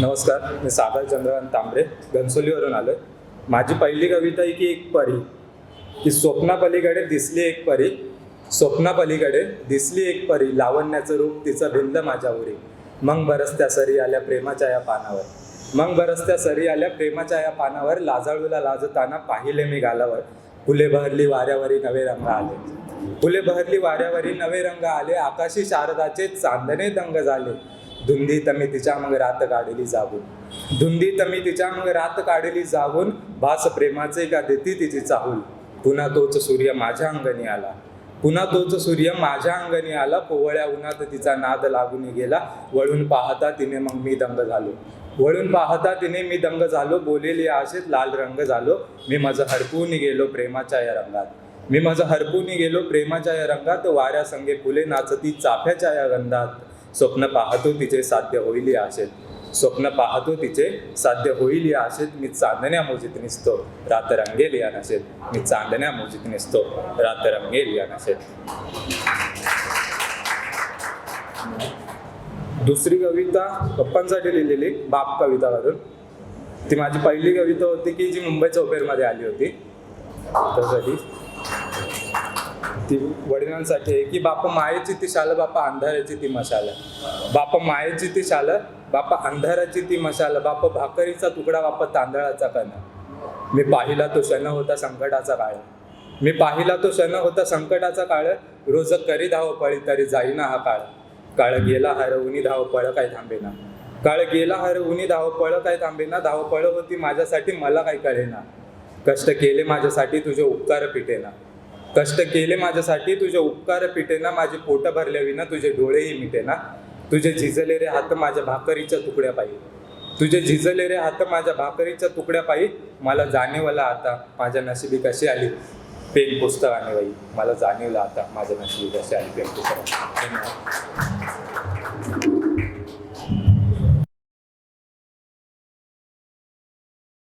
नमस्कार मी सागर चंद्रकांत तांबरे घनसोलीवरून आलो माझी पहिली कविता आहे की एक परी की स्वप्नापलीकडे दिसली एक परी स्वप्नापलीकडे दिसली एक परी लावण्याचं रूप तिचं भिंद माझ्यावरी. मग बरसत्या सरी आल्या प्रेमाच्या या पानावर. मग बरसत्या सरी आल्या प्रेमाच्या या पानावर लाजाळूला लाजताना पाहिले मी गालावर. फुले बहरली वाऱ्यावरी नवे रंग आले. फुले बहरली वाऱ्यावरी नवे रंग आले आकाशी शारदाचे चांदणे दंग झाले. धुंदी मी तिच्या मग रात काढली जागून. धुंदी मी तिच्या मग रात काढली जागून भास प्रेमाचे का देती तिची चाहूल. पुन्हा तोच सूर्य माझ्या अंगणी आला. पुन्हा तोच सूर्य माझ्या अंगणी आला कोवळ्या उन्हात तिचा नाद लागून गेला. वळून पाहता तिने मग मी दंग झालो. वळून पाहता तिने मी दंग झालो बोलेली आशेत लाल रंग झालो. मी माझं हरपून गेलो प्रेमाच्या या रंगात. मी माझं हरपून गेलो प्रेमाच्या या रंगात वाऱ्या संगे फुले नाचती चाफ्याच्या या गंधात. स्वप्न पाहतो तिचे साध्य होईल या आशेत स्वप्न पाहतो तिचे साध्य होईल या आशेत मी चांदण्या मोजीत निसतो रात रंगेल या नशेत मी चांदण्या मोजीत निसतो रात रंगेल या नशेत दुसरी कविता पप्पांसाठी लिहिलेली बाप कवितावरून. ती माझी पहिली कविता होती की जी मुंबई चौफेरमध्ये आली होती. त्यासाठी ती वडिलांसाठी आहे की बापा मायेची ती शाल बापा अंधाराची ती मशाल बापा मायेची ती शाल बापा अंधाराची ती मशाल बापा भाकरीचा तुकडा बापा तांदळाचा कण मी पाहिला तो क्षण होता संकटाचा काळ. मी पाहिला तो क्षण होता संकटाचा काळ. रोज करी धाव पळी तरी जाईना हा काळ. काळ गेला हरवून धावपळ काय थांबेना. काळ गेला हरवून धावपळ काय थांबेना. धावपळ होती माझ्यासाठी मला काय कळेना. कष्ट केले माझ्यासाठी तुझे उपकार पिटेना. कष्ट केले माझ्यासाठी तुझे उपकार पिटेना माझे पोट भरल्याविना तुझे डोळेही मिटेना तुझे झिजले रे हात माझ्या भाकरीच्या तुकड्या पायी. तुझे झिजले रे हात माझ्या भाकरीच्या तुकड्या पायी. मला जाणीवला आता माझ्या नशिबी कशी आली? पेन पुस्तकाने बाई मला जाणीवला आता माझ्या नशिबी कशी आली पेन पुस्तकाने धन्यवाद.